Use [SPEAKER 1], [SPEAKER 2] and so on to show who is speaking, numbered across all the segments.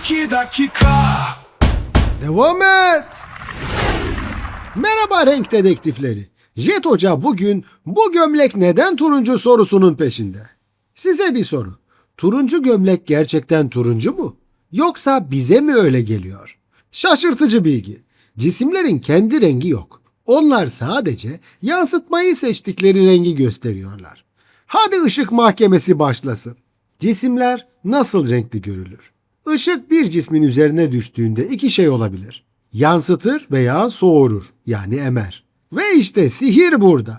[SPEAKER 1] iki dakika
[SPEAKER 2] Devam et. Merhaba renk dedektifleri. Jet Hoca bugün bu gömlek neden turuncu sorusunun peşinde. Size bir soru. Turuncu gömlek gerçekten turuncu mu? Yoksa bize mi öyle geliyor? Şaşırtıcı bilgi. Cisimlerin kendi rengi yok. Onlar sadece yansıtmayı seçtikleri rengi gösteriyorlar. Hadi ışık mahkemesi başlasın. Cisimler nasıl renkli görülür? Işık bir cismin üzerine düştüğünde iki şey olabilir. Yansıtır veya soğurur yani emer. Ve işte sihir burada.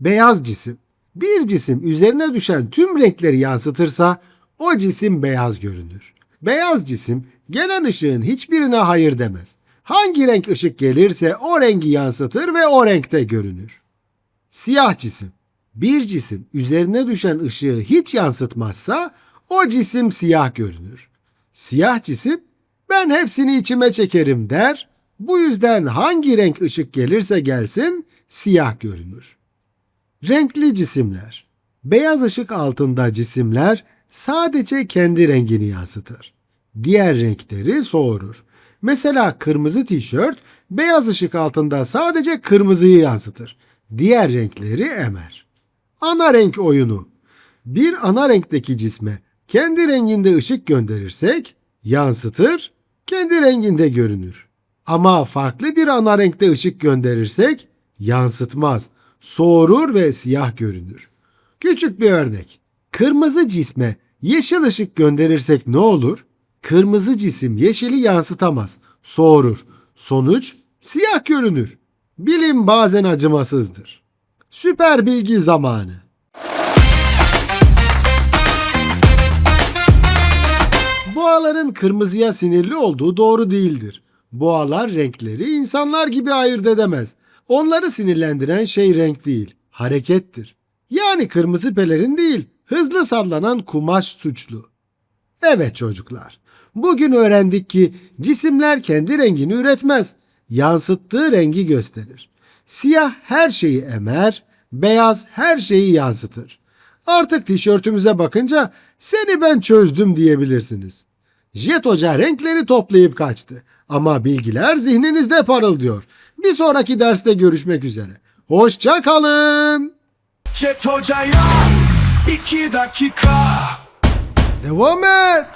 [SPEAKER 2] Beyaz cisim. Bir cisim üzerine düşen tüm renkleri yansıtırsa o cisim beyaz görünür. Beyaz cisim gelen ışığın hiçbirine hayır demez. Hangi renk ışık gelirse o rengi yansıtır ve o renkte görünür. Siyah cisim. Bir cisim üzerine düşen ışığı hiç yansıtmazsa o cisim siyah görünür. Siyah cisim ben hepsini içime çekerim der. Bu yüzden hangi renk ışık gelirse gelsin siyah görünür. Renkli cisimler. Beyaz ışık altında cisimler sadece kendi rengini yansıtır. Diğer renkleri soğurur. Mesela kırmızı tişört beyaz ışık altında sadece kırmızıyı yansıtır. Diğer renkleri emer. Ana renk oyunu. Bir ana renkteki cisme kendi renginde ışık gönderirsek yansıtır, kendi renginde görünür. Ama farklı bir ana renkte ışık gönderirsek yansıtmaz, soğurur ve siyah görünür. Küçük bir örnek. Kırmızı cisme yeşil ışık gönderirsek ne olur? Kırmızı cisim yeşili yansıtamaz, soğurur. Sonuç siyah görünür. Bilim bazen acımasızdır. Süper bilgi zamanı. Boğaların kırmızıya sinirli olduğu doğru değildir. Boğalar renkleri insanlar gibi ayırt edemez. Onları sinirlendiren şey renk değil, harekettir. Yani kırmızı pelerin değil, hızlı sallanan kumaş suçlu. Evet çocuklar, bugün öğrendik ki cisimler kendi rengini üretmez, yansıttığı rengi gösterir. Siyah her şeyi emer, beyaz her şeyi yansıtır. Artık tişörtümüze bakınca seni ben çözdüm diyebilirsiniz. Jet Hoca renkleri toplayıp kaçtı. Ama bilgiler zihninizde parıldıyor. Bir sonraki derste görüşmek üzere. Hoşça kalın.
[SPEAKER 1] Jet hocaya iki dakika
[SPEAKER 2] Devam et.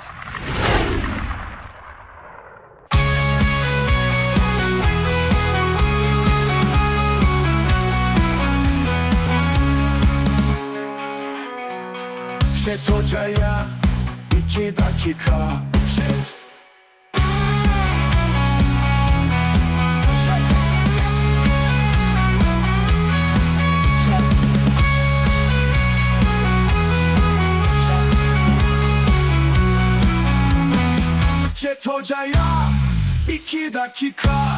[SPEAKER 1] Jet hocaya iki dakika Jet hocaya iki dakika